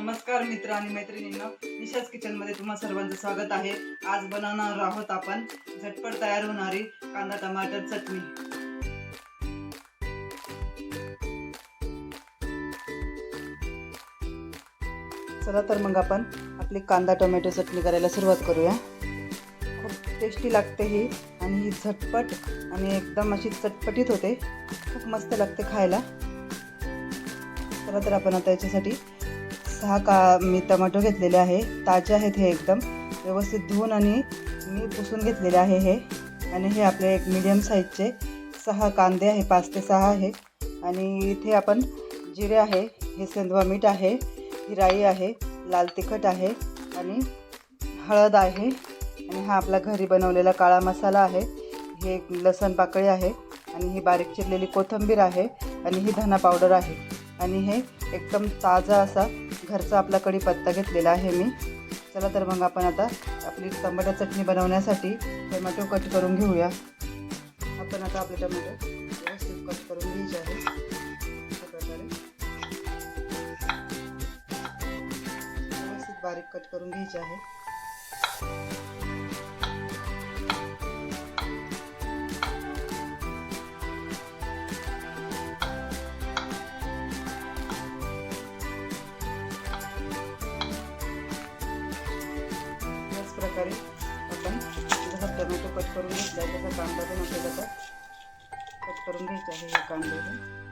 नमस्कार मित्र आणि मैत्रिणींनो निशाच किचनमध्ये तुम्हा सर्वांचं स्वागत आहे. आज बनवणार आहोत आपण झटपट तयार होणारी कांदा टमाटर चटणी. चला तर मग आपण आपली कांदा टोमॅटो चटणी करायला सुरुवात करूया. खूप टेस्टी लागते ही आणि ही झटपट आणि एकदम अशी चटपटीत होते. खूप मस्त लागते खायला. चला तर आपण आता याच्यासाठी सहा का मी टमाटो घेतलेले आहे. ताजे आहेत हे एकदम. व्यवस्थित धुवून आणि मी पुसून घेतलेले आहे हे. आणि हे आपले एक मिडियम साईजचे सहा कांदे आहे पाच ते सहा आहे. आणि इथे आपण जिरे आहे हे सेंदवा मीठ आहे ही राई आहे लाल तिखट आहे आणि हळद आहे. आणि हा आपला घरी बनवलेला काळा मसाला आहे. हे लसण पाकळी आहे आणि ही बारीक चिरलेली कोथिंबीर आहे आणि ही धना पावडर आहे. आणि हे एकदम ताजा असा घरचा आपला कढीपत्ता घेतलेला आहे मी. चला तर मग आपण आता आपली टमाटर चटणी बनवण्यासाठी टोमॅटो कट करून घेऊया. आपण आता आपले टोमॅटो व्यवस्थित कट करून घ्यायचे आहे अशा प्रकारे. व्यवस्थित बारीक कट करून घ्यायचे आहे प्रकारे आपण जसा टोमॅटो कट करून घेतला आहे तसा कांदा पण आपल्याला कट करून घ्यायचा आहे हे कांदे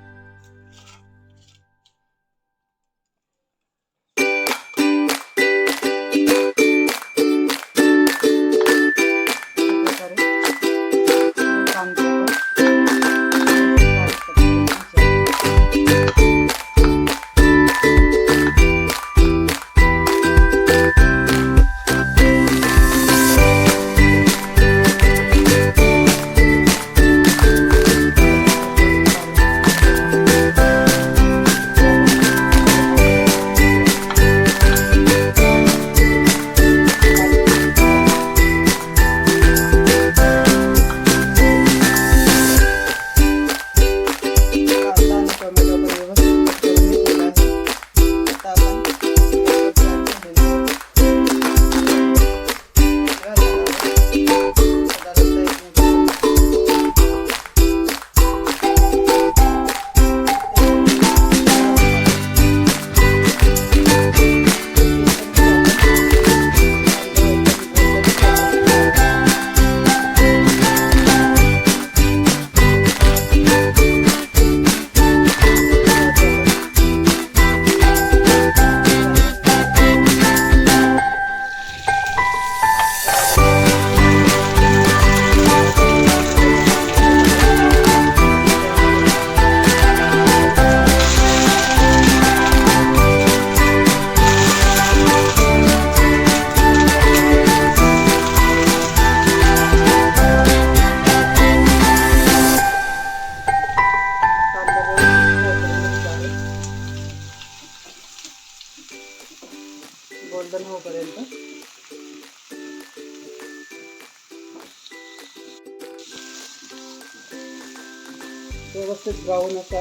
ब्राऊन असा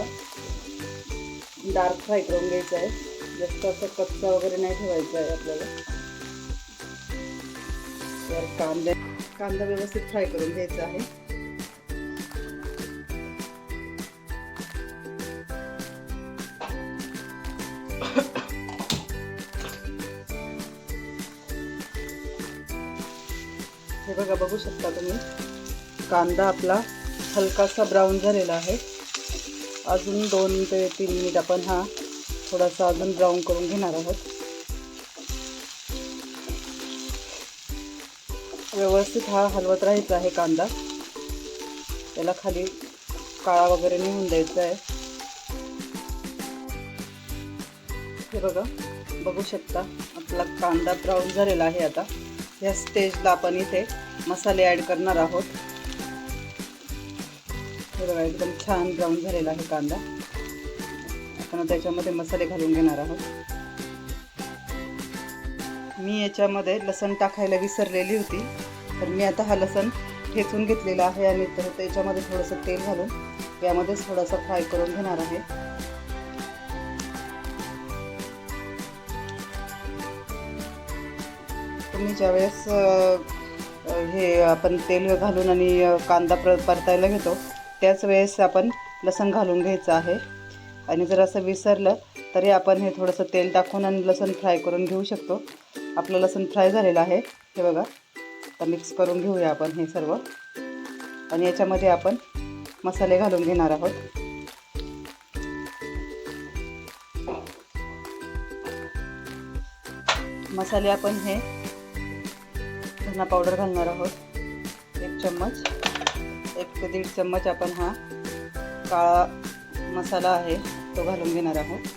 डार्क फ्राय करून घ्यायचा आहे. जास्त असं कच्चा वगैरे नाही ठेवायचा आहे आपल्याला. तर कांदा कांदा व्यवस्थित फ्राय करून घ्यायचा आहे. हे बघा बघू शकता तुम्ही. कांदा आपला हलकासा ब्राऊन झालेला आहे. अजून दोन ते तीन मिनिट आपण हा थोडासा अजून ब्राऊन करून घेणार आहोत. व्यवस्थित हा हलवत राहायचा आहे कांदा. त्याला खाली काळा वगैरे निघून द्यायचा आहे. हे बघा बघू शकता आपला कांदा ब्राऊन झालेला आहे आता. या स्टेजला आपण इथे मसाले ॲड करणार आहोत. हे बघा एकदम छान ब्राऊन झालेला आहे कांदा. आपण त्याच्यामध्ये मसाले घालून घेणार आहोत. मी याच्यामध्ये लसण टाकायला विसरलेली होती तर मी आता हा लसण ठेचून घेतलेला आहे आणि तर त्याच्यामध्ये थोडंसं तेल घालून यामध्येच थोडासा फ्राय करून घेणार आहे. तुम्ही ज्यावेळेस हे आपण तेल घालून आणि कांदा परतायला घेतो त्याच वेळेस आपण लसण घालून घ्यायचं आहे. आणि जर असं विसरलं तरी आपण हे थोडंसं तेल टाकून आणि लसण फ्राय करून घेऊ शकतो. आपलं लसण फ्राय झालेलं आहे. हे बघा आता मिक्स करून घेऊया आपण हे सर्व. आणि याच्यामध्ये आपण मसाले घालून घेणार आहोत. मसाले आपण हे धना पावडर घालणार आहोत. एक चम्मच. एक ते दीड चम्मच आपण हा काळा मसाला आहे तो घालून घेणार आहोत.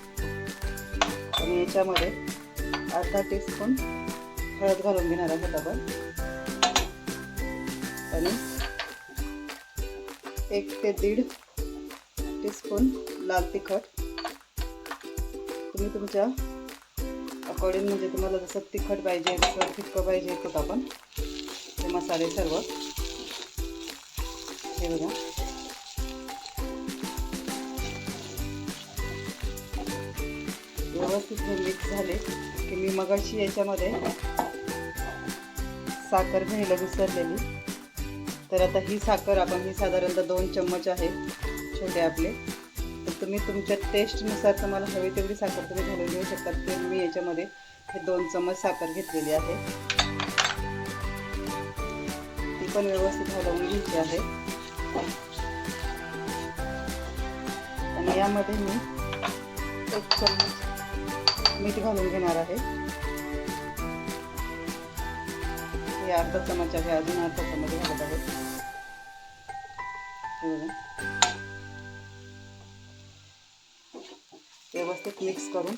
आणि याच्यामध्ये अर्धा टीस्पून हळद घालून घेणार आहोत आपण. आणि एक ते दीड टीस्पून लाल तिखट. तुम्ही तुमच्या अकॉर्डिंग म्हणजे तुम्हाला जसं तिखट पाहिजे जसं पाहिजे तसं आपण ते मसाले सर्व हे बघा. व्यवस्थित हे मिक्स झाले. की मी मगाशी याच्यामध्ये साखर घ्यायला विसरलेली. तर आता ही साखर आपण ही साधारणतः दोन चम्मच आहे छोटे आपले. तर तुम्ही तुमच्या टेस्टनुसार तुम्हाला हवी तेवढी साखर तुम्ही घालून घेऊ शकता. ते मी याच्यामध्ये हे दोन चम्मच साखर घेतलेली आहे. ती पण व्यवस्थित हलवून घ्यायची आहे. यामध्ये मी एक चमच मीठ घालून घेणार आहे. हे अर्धा चमच आहे अजून अर्धा चमच घालत आहे. हो. व्यवस्थित मिक्स करून.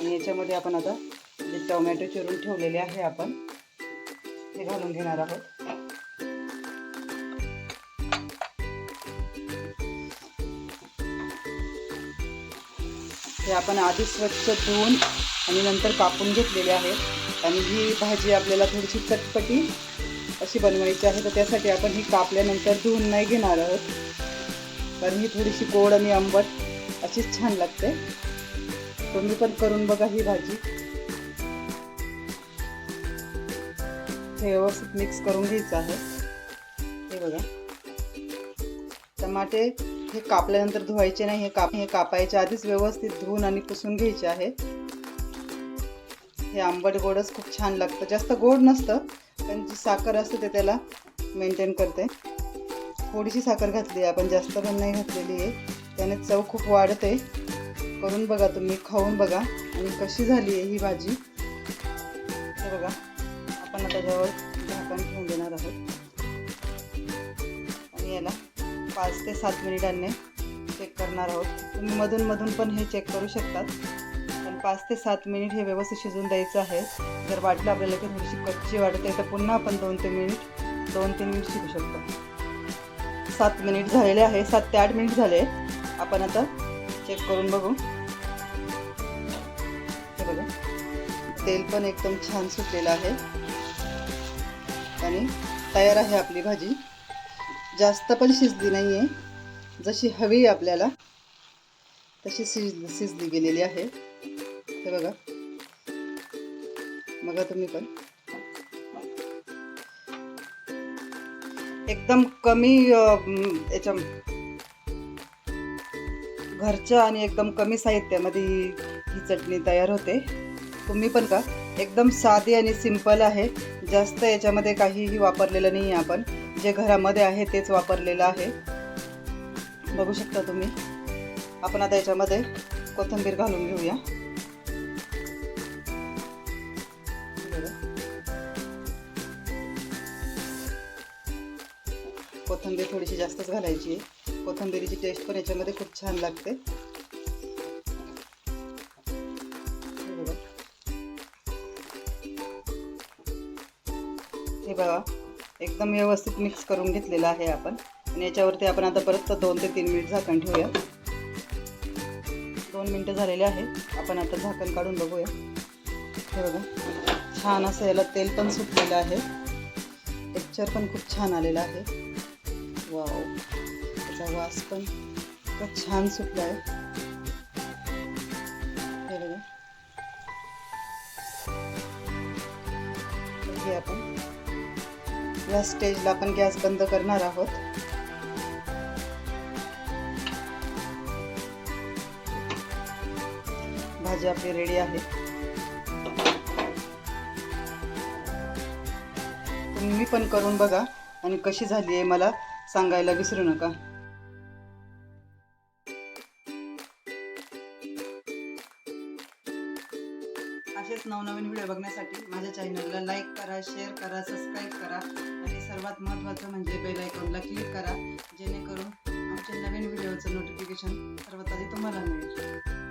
आणि याच्यामध्ये आपण आता जे टोमॅटो चिरून ठेवलेले आहे आपण ते घालून घेणार आहोत. हे आपण आधी स्वच्छ धुवून आणि नंतर कापून घेतलेले आहेत. आणि ही भाजी आपल्याला थोडीशी चटपटी अशी बनवायची आहे. तर त्यासाठी आपण ही कापल्यानंतर धुवून नाही घेणार आहोत. कारण ही थोडीशी गोड आणि आंबट अशीच छान लागते. तुम्ही पण करून बघा ही भाजी. हे व्यवस्थित मिक्स करून घ्यायचं आहे. हे बघा. टमाटे हे कापल्यानंतर धुवायचे नाही हे काप हे कापायच्या आधीच व्यवस्थित धुवून आणि पुसून घ्यायचे आहे. हे आंबट गोडच खूप छान लागतं. जास्त गोड नसतं पण जी साखर असते ते त्याला मेंटेन करते. थोडीशी साखर घातली आहे आपण जास्त पण नाही घातलेली आहे. त्याने चव खूप वाढते. करून बघा तुम्ही खाऊन बघा. आणि कशी झाली आहे ही भाजी? हे बघा आपण आता त्याच्यावर झाकण ठेवून देणार आहोत. आणि याला पाच ते सात मिनिटांनी चेक करणार आहोत. तुम्ही मधून मधून पण हे चेक करू शकतात. पण पाच ते सात मिनिट हे व्यवस्थित शिजून द्यायचं आहे. जर वाटलं आपल्याला की थोडीशी कच्ची वाटते तर पुन्हा आपण दोन ते मिनिट दोन तीन मिनिट शिजू शकतो. सात मिनिट झालेले आहे. सात ते आठ मिनिट झाले. आपण आता चेक करून बघू. हे बघा. तेल पण एकदम छान सुटलेलं आहे. आणि तयार आहे आपली भाजी. जास्त पण शिजली नाही आहे जशी हवी आपल्याला तशी शिज शिजली गेलेली आहे. हे बघा. बघा तुम्ही पण. एकदम कमी याच्या घरच्या आणि एकदम कमी साहित्यामध्ये ही ही चटणी तयार होते. तुम्ही पण का एकदम साधी आणि सिंपल आहे. जास्त याच्यामध्ये काहीही वापरलेलं नाही आहे आपण. जे घरामध्ये आहे तेच वापरलेलं आहे. बघू शकता तुम्ही. आपण आता याच्यामध्ये कोथिंबीर घालून घेऊया. कोथिंबीर थोडीशी जास्तच घालायची आहे. कोथिंबीरीची टेस्ट पण याच्यामध्ये खूप छान लागते. हे बघा. एकदम व्यवस्थित मिक्स करून घेतलेलं आहे आपण. आणि याच्यावरती आपण आता परत दोन ते तीन मिनिट झाकण ठेवूया. दोन मिनटं झालेले आहे आपण आता झाकण काढून बघूया. हे बघा. छान असं याला तेल पण सुटलेलं आहे. टेक्चर पण खूप छान आलेलं आहे. वाव त्याचा वास पण इतका छान सुटला आहे या स्टेजला आपण गॅस बंद करणार आहोत. भाजी आपली रेडी आहे. तुम्ही पण करून बघा आणि कशी झाली आहे मला सांगायला विसरू नका. असेच नवनवीन व्हिडिओ बघण्यासाठी माझ्या चॅनलला लाईक करा शेअर करा सबस्क्राईब करा. आणि सर्वात महत्त्वाचं म्हणजे बेल आयकॉनला क्लिक करा जेणेकरून आमच्या नवीन व्हिडिओचं नोटिफिकेशन सर्वात आधी तुम्हाला मिळेल.